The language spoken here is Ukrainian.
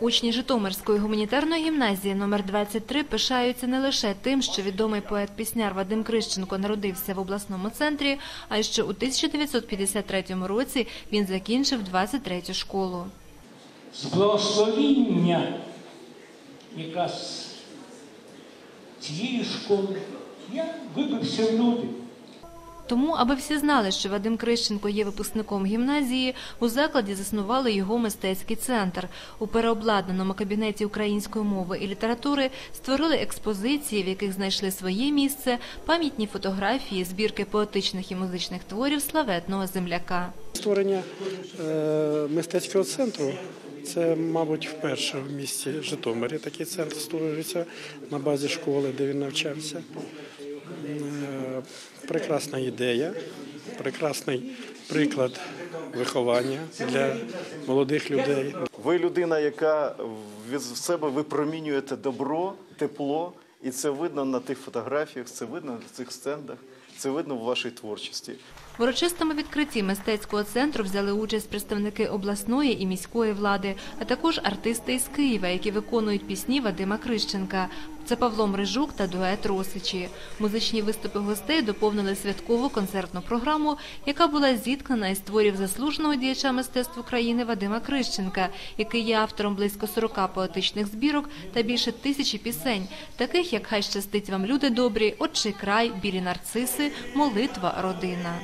Учні Житомирської гуманітарної гімназії номер 23 пишаються не лише тим, що відомий поет-пісняр Вадим Крищенко народився в обласному центрі, а й що у 1953 році він закінчив 23-ю школу. з благословіння якраз цієї школи я вибився в люди. Тому, аби всі знали, що Вадим Крищенко є випускником гімназії, у закладі заснували його мистецький центр. У переобладнаному кабінеті української мови і літератури створили експозиції, в яких знайшли своє місце, пам'ятні фотографії, збірки поетичних і музичних творів славетного земляка. Створення е, мистецького центру це, мабуть, вперше в місті Житомирі такий центр створюється на базі школи, де він навчався. Е, Прекрасна ідея, прекрасний приклад виховання для молодих людей. Ви людина, яка від себе випромінюєте добро, тепло, і це видно на тих фотографіях, це видно на цих стендах, це видно в вашій творчості. В урочистому відкритті мистецького центру взяли участь представники обласної і міської влади, а також артисти із Києва, які виконують пісні Вадима Крищенка. Це Павло Мрижук та дует Росичі. Музичні виступи гостей доповнили святкову концертну програму, яка була зіткнена із творів заслуженого діяча мистецтв України Вадима Крищенка, який є автором близько 40 поетичних збірок та більше тисячі пісень, таких як Хай щастить вам люди добрі, Отчий край, білі нарциси, молитва, родина.